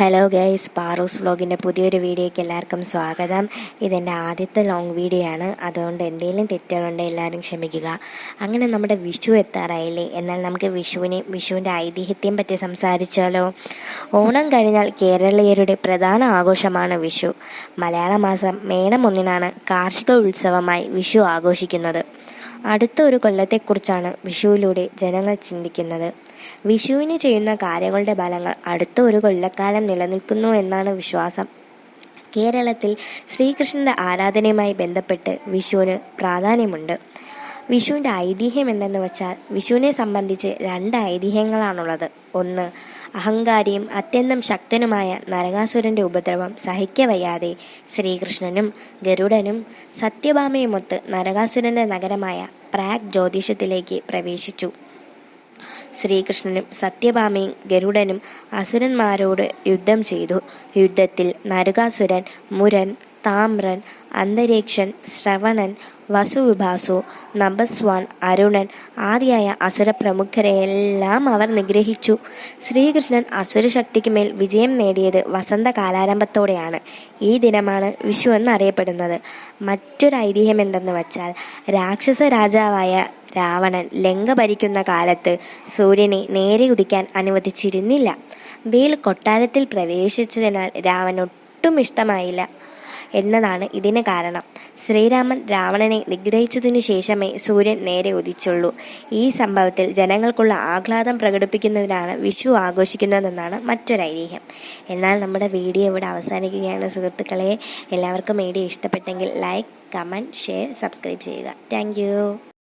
Hello guys പാറൂസ് വ്ളോഗിന്റെ പുതിയൊരു വീഡിയോയ്ക്ക് എല്ലാവർക്കും സ്വാഗതം. ഇതെന്റെ ആദ്യത്തെ ലോങ് വീഡിയോ ആണ്. അതുകൊണ്ട് എന്തെങ്കിലും തെറ്റുകളുണ്ടെങ്കിൽ എല്ലാവരും ക്ഷമിക്കുക. അങ്ങനെ നമ്മുടെ വിഷു എത്താറായില്ലേ? എന്നാൽ നമുക്ക് വിഷുവിനെ വിഷുവിന്റെ ഐതിഹ്യത്തെയും പറ്റി സംസാരിച്ചാലോ? ഓണം കഴിഞ്ഞാൽ കേരളീയരുടെ പ്രധാന ആഘോഷമാണ് വിഷു. മലയാള മാസം മേണം ഒന്നിനാണ് കാർഷിക ഉത്സവമായി വിഷു ആഘോഷിക്കുന്നത്. അടുത്ത ഒരു കൊല്ലത്തെക്കുറിച്ചാണ് വിഷുവിലൂടെ ജനങ്ങൾ ചിന്തിക്കുന്നത്. വിഷുവിന് ചെയ്യുന്ന കാര്യങ്ങളുടെ ഫലങ്ങൾ അടുത്ത ഒരു കൊല്ലക്കാലം നിലനിൽക്കുന്നു എന്നാണ് വിശ്വാസം. കേരളത്തിൽ ശ്രീകൃഷ്ണന്റെ ആരാധനയുമായി ബന്ധപ്പെട്ട് വിഷുവിന് പ്രാധാന്യമുണ്ട്. വിഷുവിന്റെ ഐതിഹ്യം എന്തെന്ന് വെച്ചാൽ വിഷുവിനെ സംബന്ധിച്ച് രണ്ട് ഐതിഹ്യങ്ങളാണുള്ളത്. ഒന്ന് അഹങ്കാരിയും അത്യന്തം ശക്തനുമായ നരകാസുരന്റെ ഉപദ്രവം സഹിക്കവയ്യാതെ ശ്രീകൃഷ്ണനും ഗരുഡനും സത്യഭാമയുമൊത്ത് നരകാസുരന്റെ നഗരമായ പ്രാഗ് ജ്യോതിഷത്തിലേക്ക് പ്രവേശിച്ചു. ശ്രീകൃഷ്ണനും സത്യഭാമയും ഗരുഡനും അസുരന്മാരോട് യുദ്ധം ചെയ്തു. യുദ്ധത്തിൽ നരകാസുരൻ മുരൻ താമ്രൻ അന്തരീക്ഷൻ ശ്രവണൻ വസുവിഭാസു നഭസ്വാൻ അരുണൻ ആദിയായ അസുര പ്രമുഖരെയെല്ലാം അവർ നിഗ്രഹിച്ചു. ശ്രീകൃഷ്ണൻ അസുരശക്തിക്ക് മേൽ വിജയം നേടിയത് വസന്ത കാലാരംഭത്തോടെയാണ്. ഈ ദിനമാണ് വിഷു എന്നറിയപ്പെടുന്നത്. മറ്റൊരു ഐതിഹ്യം എന്തെന്ന് വച്ചാൽ രാക്ഷസ രാജാവായ രാവണൻ ലങ്ക ഭരിക്കുന്ന കാലത്ത് സൂര്യനെ നേരെ ഉദിക്കാൻ അനുവദിച്ചിരുന്നില്ല. വെയിൽ കൊട്ടാരത്തിൽ പ്രവേശിച്ചതിനാൽ രാവൻ ഒട്ടും ഇഷ്ടമായില്ല. എന്നതാണ് ഇതിന് കാരണം. ശ്രീരാമൻ രാവണനെ നിഗ്രഹിച്ചതിനു ശേഷമേ സൂര്യൻ നേരെ ഉദിച്ചുള്ളൂ. ഈ സംഭവത്തിൽ ജനങ്ങൾക്കുള്ള ആഹ്ലാദം പ്രകടിപ്പിക്കുന്നതിനാണ് വിഷു ആഘോഷിക്കുന്നതെന്നാണ് മറ്റൊരു ഐതിഹ്യം. എന്നാൽ നമ്മുടെ വീഡിയോ ഇവിടെ അവസാനിക്കുകയാണ്. സുഹൃത്തുക്കളെ എല്ലാവർക്കും വീഡിയോ ഇഷ്ടപ്പെട്ടെങ്കിൽ ലൈക്ക് കമന്റ് ഷെയർ സബ്സ്ക്രൈബ് ചെയ്യുക. താങ്ക്